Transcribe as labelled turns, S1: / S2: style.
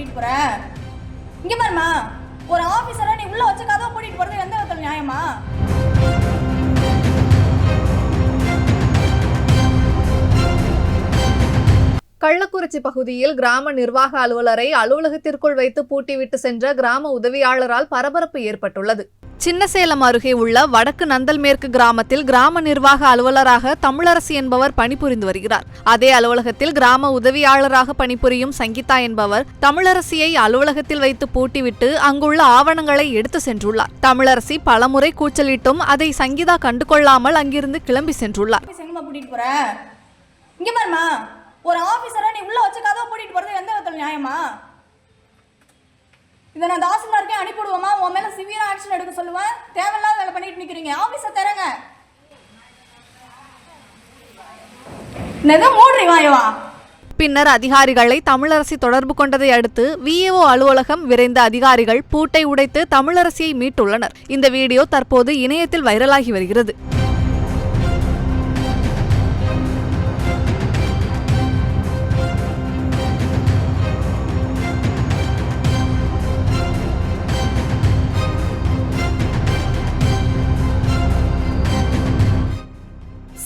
S1: கூட்டிட்டு போற? இங்க பாருமா ஒரு ஆபீசரா நீ உள்ள வச்ச கதவை போறது எந்த விதத்துல நியாயமா?
S2: கள்ளக்குறிச்சி பகுதியில் கிராம நிர்வாக அலுவலரை அலுவலகத்திற்குள் வைத்து பூட்டிவிட்டு சென்ற கிராம உதவியாளரால் பரபரப்பு ஏற்பட்டுள்ளது. சின்னசேலம் அருகே உள்ள வடக்கு நந்தல் மேற்கு கிராமத்தில் கிராம நிர்வாக அலுவலராக தமிழரசி என்பவர் பணிபுரிந்து வருகிறார். அதே அலுவலகத்தில் கிராம உதவியாளராக பணிபுரியும் சங்கீதா என்பவர் தமிழரசியை அலுவலகத்தில் வைத்து பூட்டிவிட்டு அங்குள்ள ஆவணங்களை எடுத்து சென்றுள்ளார். தமிழரசி பலமுறை கூச்சலிட்டும் அதை சங்கீதா கண்டுகொள்ளாமல் அங்கிருந்து கிளம்பி சென்றுள்ளார்.
S1: ஒரு ஆபீசரா நீ உள்ள வச்சு கதவை பூட்டிட்டு போறது எந்த விதத்துல நியாயமா? இதை நான் தாசில்தாருக்கே அனுப்பிவிடுவோமா? உன் மேல சிவியரா ஆக்ஷன் எடுக்க சொல்லுவேன். தேவையில்லாத வேலை பண்ணிட்டு நிக்கிறீங்க. ஆபீஸை தரங்க மூடுறி வாயவா
S2: பின்னர் அதிகாரிகளை தமிழரசி தொடர்பு கொண்டதை அடுத்து விஏஓ அலுவலகம் விரைந்த அதிகாரிகள் பூட்டை உடைத்து தமிழரசியை மீட்டுள்ளனர். இந்த வீடியோ தற்போது இணையத்தில் வைரலாகி வருகிறது.